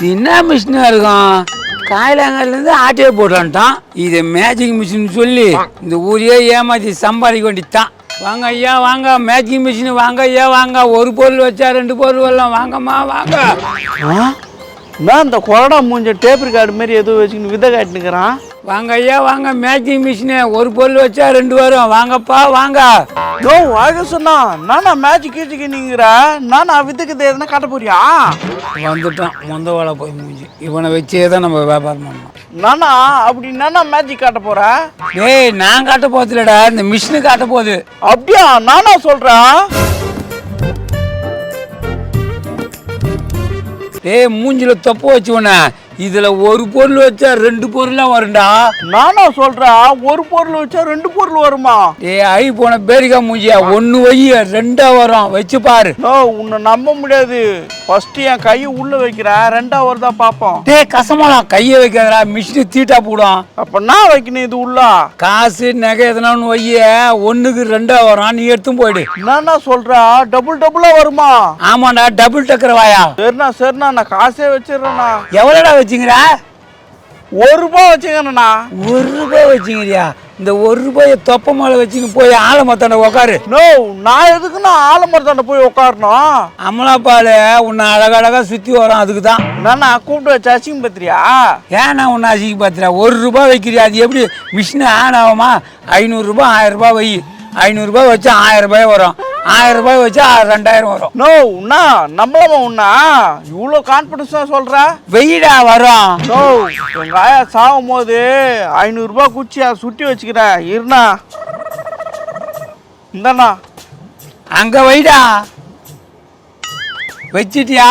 என்ன மிஷினாக இருக்கும்? காயிலாங்கல்லேருந்து ஆட்டையே போட்டான்ட்டான் இது மேஜிக் மிஷின் சொல்லி இந்த ஊரையே ஏமாத்தி சம்பாதிக்க வேண்டியதுதான். வாங்க ஐயா வாங்க. மேஜிக் மிஷின் வாங்க ஐயா வாங்க. ஒரு பொருள் வச்சா ரெண்டு பொருள் வரலாம். வாங்கம்மா வாங்க. நான் இந்த கொரடா மூஞ்ச டேப் கார்டு மாதிரி எதுவும் வச்சுக்கின்னு விதை காட்டினுக்கிறான். வாங்க ஐயா வாங்க. Magic machine. ஒரு பொருள் வச்சா ரெண்டு வரும். வாங்கப்பா வாங்க. யோ வாங்க சொன்னா நானா மேட்ச் கீச்சுக்கு நீங்கிற நானா வித்துக்கு எதுனா காட்ட போறியா? வந்துட்டான். மொந்த வேலை போய் மூஞ்சி. இவனை வச்சே தான் நம்ம வியாபாரம் பண்ணோம் நானா அப்படி நானா மேஜிக் காட்ட போற? டேய் நான் காட்ட போதில்லடா இந்த மிஷினு காட்ட போகுது. அப்படியா? நானா சொல்றேன் டேய் மூஞ்சில தொப்ப வச்சுவன இதுல ஒரு பொருள் வச்சா ரெண்டு பொருளாக வரும்டா. நானா சொல்றேன் ஒரு பொருள் வச்சா ரெண்டு பொருள் வருமா? டேய் ஐ போன பேரிக்கா மூஞ்சியா? ஒன்று வை ரெண்டா வரும். வச்சு பாரு. நோ உன்னை நம்ப முடியாது. ஃபர்ஸ்ட் என் கையை உள்ள வைக்கிறேன் ரெண்டாவது தான் பார்ப்போம் டேய் கசமாலாம் கையை வைக்காதடா. மிஷினு தீட்டா போடும். அப்ப நான் வைக்கணும் இது உள்ள? காசு நகை எதனா வைய ஒன்றுக்கு ரெண்டா வரும். நீ எடுத்தும் போயிடு. என்னண்ணா சொல்றா? டபுள் டபுளா வருமா? ஆமாண்டா டபுள் டக்கர் வாயா. சரிண்ணா சரிண்ணா. நான் காசே வச்சிடுறேண்ணா. எவ்வளோடா வச்சுங்கிறா ஒரு ரூபாய் வச்சுக்கண்ணா ஒரு ரூபாய் வச்சுங்கிறியா இந்த ஒரு ரூபாயை தொப்ப மேலே வச்சுங்க போய் ஆலமத்தாண்ட உக்காரு. நோ நான் எதுக்குண்ணா ஆலமரத்தாண்ட போய் உட்காரணும் அமலாப்பால் உன்னை அழகழகா சுற்றி வரும் அதுக்கு தான் நானா கூப்பிட்டு வச்ச அசிங்க பத்திரியா? ஏன் நான் உன்னை அசிங்க பார்த்துறா ஒரு ரூபாய் வைக்கிறியா? அது எப்படி? மிஷின் ஆன் ஆகுமா? ஐநூறுரூபா ஆயிரம் ரூபாய் வை. ஐநூறுரூபா வச்சா ஆயிரம் ரூபாய் வரும். ஆயிரம் ரூபாய் வச்சா ரெண்டாயிரம் வரும். நோ உண்ணா நம்பலாமா உண்ணா. இவ்வளோ கான்ஃபிடன்ஸா சொல்ற? வெயிடா வரும். நோ எங்க ஆயா சாகும் போது ஐநூறுரூபா குச்சியா சுட்டி வச்சுக்கிறேன் இருண்ணா. இந்தண்ணா. அங்கே வைடா. வச்சிட்டியா?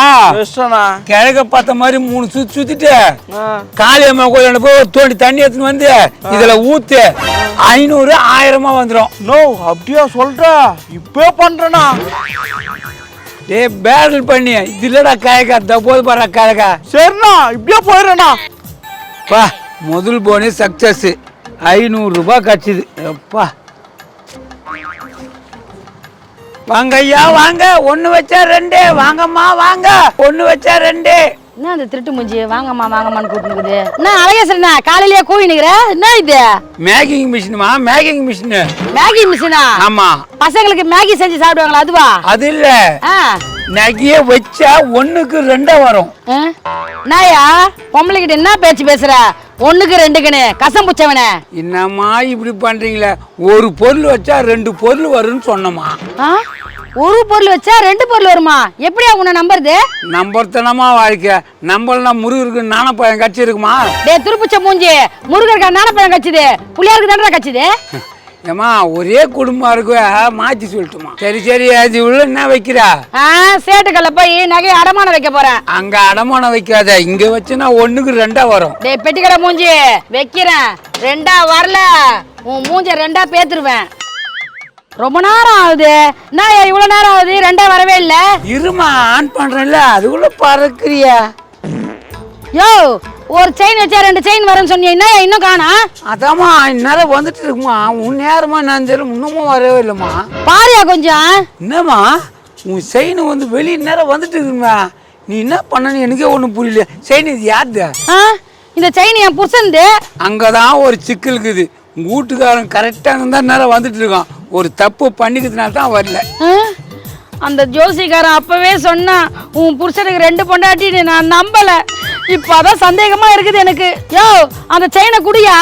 கிழக்க பார்த்த மாதிரி மூணு சுற்றிட்டு ஆ. காளியம்மா கோயிலாண்ட போய் ஒரு தோண்டி தண்ணி எடுத்துன்னு வந்து இதில் ஊற்று ஐநூறு ஆயிரமா வந்துடும் நோ அப்படியா சொல்ற? இப்போ பண்றேண்ணா டேய் பேரல் பண்ணி. இது இல்லடா காயக்கா தப்போது பாரு காயக்கா. சரிண்ணா இப்படியே போயிடுறேண்ணா. பா முதல் போனே சக்சஸ் ஐநூறுரூபா கிடச்சிது எப்பா. வாங்க ஐயா வாங்க. ஒன்று வச்சா ரெண்டு. வாங்கம்மா வாங்க. ஒன்று வச்சா ரெண்டு. என்ன அந்த திருட்டு மூஞ்சி? வாங்கம்மா வாங்கம்மான்னு கூப்பிட்டுக்குது என்ன அழகேசனா காலையிலேயே கூவி நிக்கிற? என்ன இது? மேகிங் மிஷினுமா? Making machine. மேகி மிஷினா? ஆமா. பசங்களுக்கு மேகி செஞ்சு சாப்பிடுவாங்களா அதுவா? அது இல்ல. நகைய வச்சா ஒண்ணுக்கு ரெண்டா வரும்? நாயா பொம்பளைகிட்ட என்ன பேச்சு பேசுற? ஒண்ணுக்கு ரெண்டுக்குன்னு. கசம் புச்சவனே என்னம்மா இப்படி பண்றீங்களே? ஒரு பொருள் வச்சா ரெண்டு பொருள் வரும்னு சொன்னம்மா. ஆ? ஒரு பொருள் வச்சா ரெண்டு பொருள் வருமா? எப்படியா உன்னை நம்புறது? நம்பர்த்தனமா வாழ்க்கை. நம்பலனா முருகருக்கு நாணப்பழம் கட்சி இருக்குமா? டேய் துருப்புச்ச மூஞ்சி. முருகருக்கு நானப்பழம் கச்சுது புளியாருக்கு தானடா கச்சுது ஏம்மா ஒரே குடும்பம் இருக்கு மாத்தி சொல்லட்டுமா? சரி சரி அது உள்ள என்ன வைக்கிறா? சேட்டுக்கல்ல போய் நகையை அடமானம் வைக்க போறேன். அங்க அடமானம் வைக்காத இங்க வச்சுனா ஒண்ணுக்கு ரெண்டா வரும். டேய் பெட்டிக்கடை மூஞ்சி வைக்கிறேன். ரெண்டா வரல. உன் மூஞ்ச ரெண்டா பேத்துருவேன். ரொம்ப நேரம் ஆகுது. என்ன இவ்வளவு நேரம் ஆகுது? ரெண்டா வரவே இல்ல. இருமா ஆன் பண்றேன்ல அதுக்குள்ள பறக்குறியா? யோ ஒரு செயின் வச்சா ரெண்டு செயின் வரும்னு சொன்னீங்க இன்னும் காணா? அதாம்மா இந்நேரம் வந்துட்டு இருக்குமா? உன் நேரமா நான் தெரியல இன்னமும் வரவே இல்லைம்மா. பாரியா கொஞ்சம்? என்னம்மா உன் செயின் வந்து வெளியே நேரம் வந்துட்டு இருக்குமா? நீ என்ன பண்ணனு எனக்கே ஒன்றும் புரியல. செயின் இது யாருது? இந்த செயின் என் புருஷன்து. அங்கே தான் ஒரு சிக்கல் இருக்குது. உங்கள் வீட்டுக்காரன் கரெக்டாக இருந்தால் நேரம் வந்துட்டு இருக்கான். ஒரு தப்பு பண்ணிக்கிறதுனால தான் வரல? அந்த ஜோசிக்காரன் அப்பவே சொன்னான் உன் புருஷனுக்கு ரெண்டு பொண்டாட்டின்னு நான் நம்பல. இப்ப அதான் சந்தேகமா இருக்குது எனக்கு. யோ அந்த செயினை குடியா?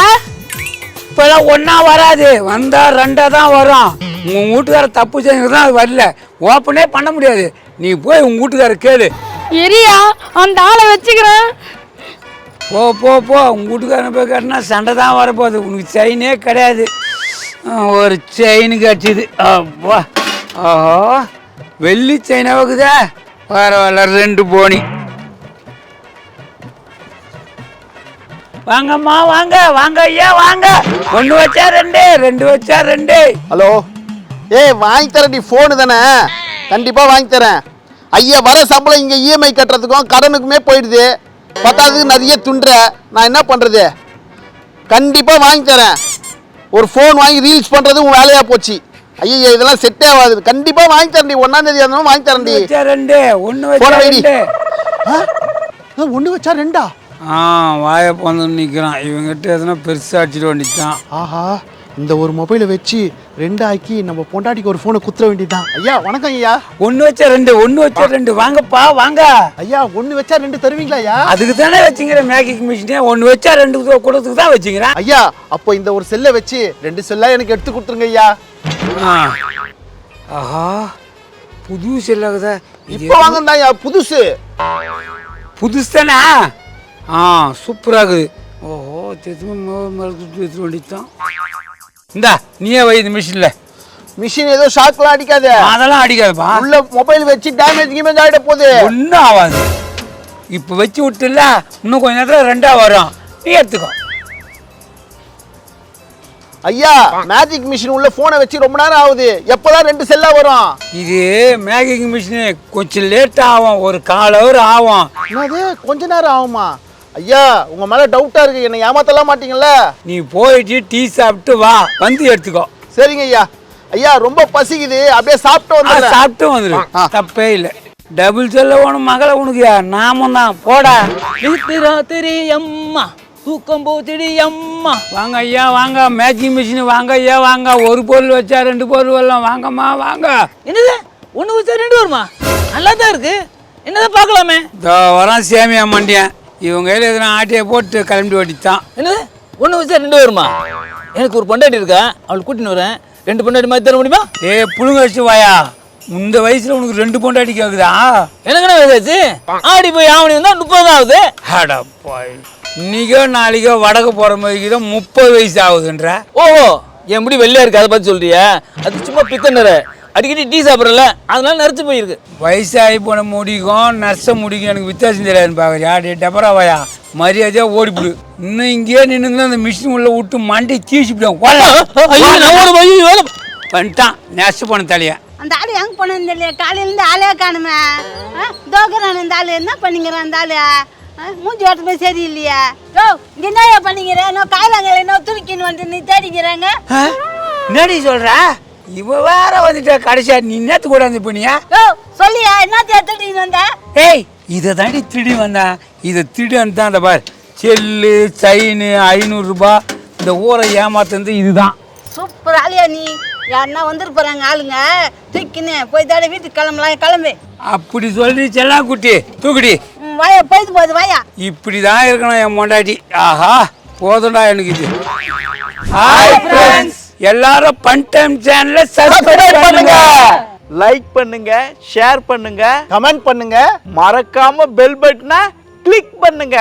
இப்போலாம் ஒன்றா வராது. வந்தால் ரெண்டாக தான் வரும். உங்கள் வீட்டுக்காரர் தப்பு செஞ்சது தான் அது வரல. ஓப்பனே பண்ண முடியாது. நீ போய் உங்கள் வீட்டுக்காரர் கேளு. எரியா அந்த ஆளை வச்சுக்கிறேன். போ போ போ. உங்கள் வீட்டுக்காரன் போய் கேட்டினா சண்டை தான் வரப்போகுது. உனக்கு செயினே கிடையாது. ஒரு செயின் கிடச்சிது. அப்பா ஓஹோ வெள்ளி செயின் வைக்குதா பரவாயில்ல ரெண்டு போனி. வாங்கம்மா வாங்க வாங்க ஐயா வாங்க. ஒன்று வச்சா ரெண்டு ரெண்டு வச்சா ரெண்டு. ஹலோ. ஏய் வாங்கி தரேன் நீ ஃபோனு தானே. கண்டிப்பாக வாங்கி தரேன். ஐயா வர சம்பளம் இங்கே இஎம்ஐ கட்டுறதுக்கும் கடனுக்குமே போயிடுது. பத்தாததுக்கு நிறைய துண்டுற. நான் என்ன பண்ணுறது கண்டிப்பாக வாங்கி தரேன். ஒரு ஃபோன் வாங்கி ரீல்ஸ் பண்ணுறது உன் வேலையாக போச்சு. ஐயா இதெல்லாம் செட்டே ஆகாது. கண்டிப்பாக வாங்கி தரேன் ஒன்றாம் தேதி இருந்தாலும் வாங்கி தரேன் வச்சா ரெண்டு ஒன்று? ஒன்று வச்சா ரெண்டா? ஆ வாயை போந்து நிற்கிறான் இவங்கிட்ட எதனா பெருசாக அடிச்சுட்டு வந்துட்டான். ஆஹா இந்த ஒரு மொபைலை வச்சு ரெண்டு ஆக்கி நம்ம பொண்டாட்டிக்கு ஒரு ஃபோனை குத்துற வேண்டியதுதான். ஐயா வணக்கம் ஐயா. ஒன்று வச்சா ரெண்டு ஒன்று வச்சா ரெண்டு. வாங்கப்பா வாங்க. ஐயா ஒன்று வச்சா ரெண்டு தருவீங்களா ஐயா? அதுக்கு தானே வச்சுங்கிற மேக்கிங் மிஷினே ஒன்று வச்சா ரெண்டு கொடுத்துக்கு தான் வச்சுங்கிறேன். ஐயா அப்போ இந்த ஒரு செல்லை வச்சு ரெண்டு செல்லா எனக்கு எடுத்து கொடுத்துருங்க ஐயா. ஆஹா புது செல்லாகுதா இப்போ வாங்கண்டா ஐயா புதுசு. புதுசு தானே? ஆ சூப்பராக இருக்குது ஓஹோ திரும்ப எடுத்துட்டு வேண்டியதுதான் இந்தா நீயே வை இந்த மிஷினில். மிஷின் ஏதோ ஷாக்லாம் அடிக்காத. அதெல்லாம் அடிக்காதுப்பா. உள்ள மொபைல் வச்சு டேமேஜ் கிமேஜ் ஆகிட போகுது. ஒன்றும் ஆகாது. இப்போ வச்சு விட்டுல இன்னும் கொஞ்ச நேரத்தில் ரெண்டாக வரும். நீ எடுத்துக்கோ. ஐயா மேஜிக் மிஷின் உள்ள போனை வச்சு ரொம்ப நேரம் ஆகுது. எப்போதான் ரெண்டு செல்லா வரும்? இது மேக்கிங் மிஷினு கொஞ்சம் லேட் ஆகும். ஒரு கால் ஹவர் ஆகும். என்னது? கொஞ்ச நேரம் ஆகுமா? ஐயா உங்க மேல டவுட்டா இருக்கு. என்னை ஏமாத்தலாம் மாட்டீங்கல்ல? நீ போயிட்டு டீ சாப்பிட்டு வா. வந்து எடுத்துக்கோ. சரிங்க ஐயா. ஐயா ரொம்ப பசிக்குது. அப்படியே சாப்பிட்டு வந்துடுறேன். சாப்பிட்டு வந்துடு ஆ. தப்பே இல்லை. டபுள் செல்ல வேணும் மகளை உனக்கு நாமும் தான். போடா. ராத்திரி ராத்திரி அம்மா தூக்கம் போத்திடி அம்மா. வாங்க ஐயா வாங்க. மேக்கிங் மிஷின் வாங்க ஐயா வாங்க. ஒரு பொருள் வச்சா ரெண்டு பொருள் வரலாம். வாங்கம்மா வாங்க. என்னது? ஒன்று வச்சா ரெண்டு வருமா? நல்லா தான் இருக்கு. என்னதான் பார்க்கலாமே? இதோ வரான் சேமியா மண்டியன். இவங்க கையில் எதுனா ஆட்டியை போட்டு கிளம்பி ஓட்டித்தான் என்னது? ஒன்று வச்சா ரெண்டு வருமா? எனக்கு ஒரு பொண்டாட்டி இருக்கா? அவள் கூட்டின்னு வரேன். ரெண்டு பொண்டாட்டி மாதிரி தர முடியுமா? ஏ புழுங்க வச்சு வாயா. இந்த வயசுல உனக்கு ரெண்டு பொண்டாட்டி கேக்குதா? எனக்கு என்ன வயசாச்சு ஆடி போய் ஆவணி வந்தா முப்பது தான் ஆகுது. அடப்பாய் இன்னைக்கோ நாளைக்கோ வடக்கு போகிற மாதிரி முப்பது வயசு ஆகுதுன்ற. ஓஹோ என் முடி வெள்ளையா இருக்கு அதை பத்தி சொல்றியா? அது சும்மா பித்தனரு அடிக்கடி டீ சாப்பிட்றல அதனால நரைச்சு போயிருக்கு. வயசாகி போன முடிக்கும் நர்ஸை முடிக்கும் எனக்கு வித்தியாசம் தெரியாதுன்னு பார்க்குறியா டே டபராவாயா மரியாதையாக ஓடிப்பிடு. இன்னும் இங்கேயே நின்று அந்த மிஷின் உள்ள விட்டு மண்டி தீசிப்பிடும் ஐயோ, நான் ஓட போய் ஐயோ, வேலை. வந்துட்டான் நெஸ்ட் போன தலையை. அந்த ஆளு எங்க போனது இல்லையா காலையிலேருந்து ஆளே காணுமே. தோக்குறான் இந்த ஆளு. என்ன பண்ணிக்கிறான் அந்த ஆளு? மூஞ்சி ஓட்டமே சரியில்லையா. யோ இங்க என்ன பண்ணிக்கிற? நான் காயலாங்கல என்ன துருக்கின்னு வந்து நீ தேடிக்கிறாங்க என்னடி சொல்ற? இவ வேற வந்துட்டா கடைசியா. நீ நேத்து கூட வந்து போனியா சொல்லியா என்ன தேடின்னு வந்த? ஏய் இதை தாண்டி திருடி வந்தேன் இதை திருடி தான் அந்த பார் செல்லு செயின் ஐநூறுரூபா இந்த ஊரை ஏமாத்துறது இதுதான். சூப்பர் ஆளியா நீ. யாருன்னா வந்துட்டு போறாங்க ஆளுங்க. தூக்கின்னு போய் தேடி வீட்டுக்கு கிளம்பலாம் கிளம்பு. அப்படி சொல்லி செல்லா குட்டி தூக்குடி. வாயா போயிட்டு போகுது வாயா. இப்படி தான் இருக்கணும் என் பொண்டாட்டி ஆஹா போதும்டா எனக்கு இது. ஹாய் ஃப்ரெண்ட்ஸ் எல்லாரும் பன் டைம் சேனலை சப்ஸ்கிரைப் பண்ணுங்க. லைக் பண்ணுங்க ஷேர் பண்ணுங்க. கமெண்ட் பண்ணுங்க. மறக்காம பெல் பட்டனை கிளிக் பண்ணுங்க.